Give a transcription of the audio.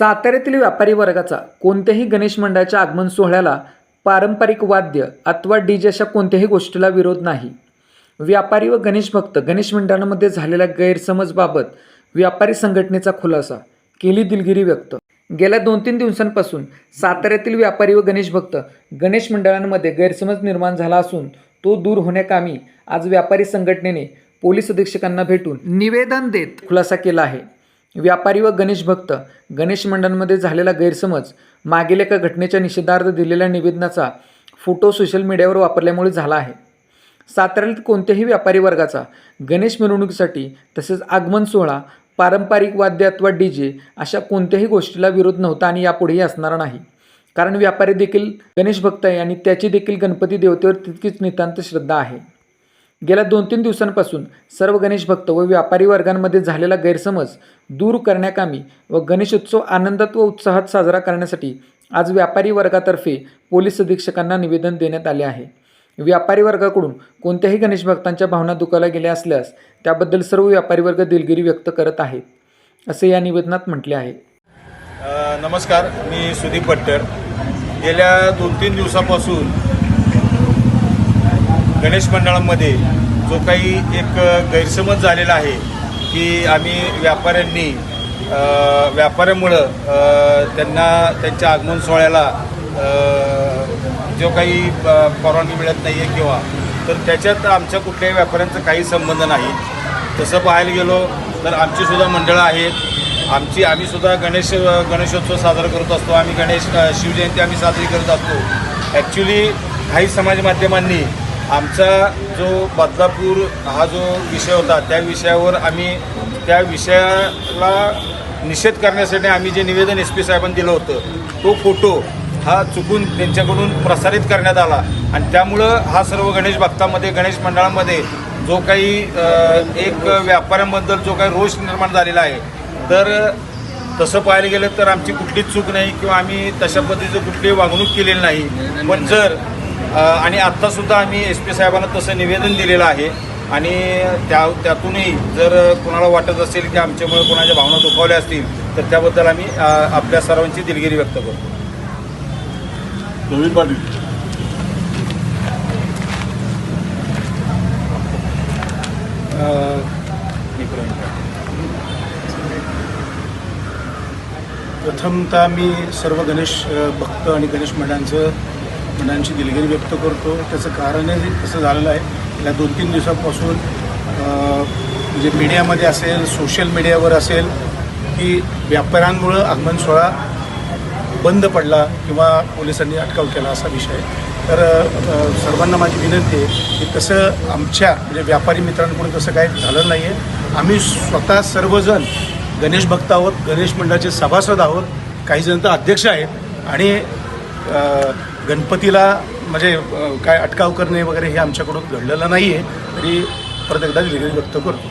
साताऱ्यातील व्यापारी वर्गाचा कोणत्याही गणेश मंडळाच्या आगमन सोहळ्याला पारंपरिक वाद्य अथवा डीजे अशा कोणत्याही गोष्टीला विरोध नाही. व्यापारी व गणेश भक्त गणेश मंडळांमध्ये झालेल्या गैरसमजबाबत व्यापारी संघटनेचा खुलासा केली दिलगिरी व्यक्त. गेल्या दोन तीन दिवसांपासून साताऱ्यातील व्यापारी व गणेश भक्त गणेश मंडळांमध्ये गैरसमज निर्माण झाला असून तो दूर होण्याकामी आज व्यापारी संघटनेने पोलीस अधीक्षकांना भेटून निवेदन देत खुलासा केला आहे. व्यापारी व गणेश भक्त गणेश मंडळांमध्ये झालेला गैरसमज मागील एका घटनेच्या निषेधार्थ दिलेल्या निवेदनाचा फोटो सोशल मीडियावर वापरल्यामुळे झाला आहे. साताऱ्यातील कोणत्याही व्यापारी वर्गाचा गणेश मिरवणुकीसाठी तसेच आगमन सोहळा पारंपरिक वाद्य अथवा डी जे अशा कोणत्याही गोष्टीला विरोध नव्हता आणि यापुढेही असणार नाही. कारण व्यापारी देखील गणेश भक्त आहे आणि त्याची देखील गणपती देवतेवर तितकीच नितांत श्रद्धा आहे. गेल्या दोन तीन दिवसांपासून सर्व गणेश भक्त व व्यापारी वर्गांमध्ये झालेला गैरसमज दूर करण्याकामी व गणेशोत्सव आनंदात व उत्साहात साजरा करण्यासाठी आज व्यापारी वर्गातर्फे पोलीस अधीक्षकांना निवेदन देण्यात आले आहे. व्यापारी वर्गाकडून कोणत्याही गणेश भक्तांच्या भावना दुखायला गेल्या असल्यास त्याबद्दल सर्व व्यापारी वर्ग दिलगिरी व्यक्त करत आहेत असे या निवेदनात म्हटले आहे. नमस्कार मी सुदीप भट्टर. गेल्या दोन तीन दिवसापासून गणेश मंडळामध्ये जो काही एक गैरसमज झालेला आहे की आम्ही व्यापाऱ्यांनी व्यापाऱ्यामुळं त्यांना त्यांच्या आगमन सोहळ्याला जो काही परवानगी मिळत नाही आहे किंवा तर त्याच्यात आमच्या कुठल्याही व्यापाऱ्यांचा काही संबंध नाही. तसं पाहायला गेलो तर आमचीसुद्धा मंडळं आहेत. आमची आम्हीसुद्धा गणेश गणेशोत्सव साजरा करत असतो. आम्ही गणेश शिवजयंती आम्ही साजरी करत असतो. ॲक्च्युली काही समाज माध्यमांनी आमचा जो बदलापूर हा जो विषय होता त्या विषयावर आम्ही त्या विषयाला निषेध करण्यासाठी आम्ही जे निवेदन एस पी साहेबांनी दिलं होतं तो फोटो हा चुकून त्यांच्याकडून प्रसारित करण्यात आला. आणि त्यामुळं हा सर्व गणेश भक्तामध्ये गणेश मंडळामध्ये जो काही एक व्यापाऱ्यांबद्दल जो काही रोष निर्माण झालेला आहे तर तसं पाहायला गेलं तर आमची कुठलीच चूक नाही किंवा आम्ही तशा पद्धतीचं कुठलीही वागणूक केलेली नाही. पण जर आणि आत्तासुद्धा आम्ही एस पी साहेबांना तसं निवेदन दिलेलं आहे. आणि त्या त्यातूनही जर कोणाला वाटत असेल की आमच्यामुळे कोणाच्या भावना दुखावल्या असतील तर त्याबद्दल आम्ही आपल्या सर्वांची दिलगिरी व्यक्त करतो. नवीन पाटील. प्रथमतः मी सर्व गणेश भक्त आणि गणेश मंडळांचं मंडळांची दिलगिरी व्यक्त करतो. त्याचं कारणही तसं झालेलं आहे. गेल्या दोन तीन दिवसापासून म्हणजे मीडियामध्ये असेल सोशल मीडियावर असेल की व्यापाऱ्यांमुळं आगमन सोहळा बंद पडला किंवा पोलिसांनी अटकाव केला असा विषय तर सर्वांना माझी विनंती आहे की तसं आमच्या म्हणजे व्यापारी मित्रांकडून तसं काही झालं नाही आहे आम्ही स्वतः सर्वजण गणेश भक्त आहोत गणेश मंडळाचे सभासद आहोत काही जण तर अध्यक्ष आहेत. आणि गणपतीला म्हणजे काय अटकाव करणे वगैरे हे आमच्याकडून घडलेलं नाही आहे तरी परत एकदा दिलगिरी व्यक्त करतो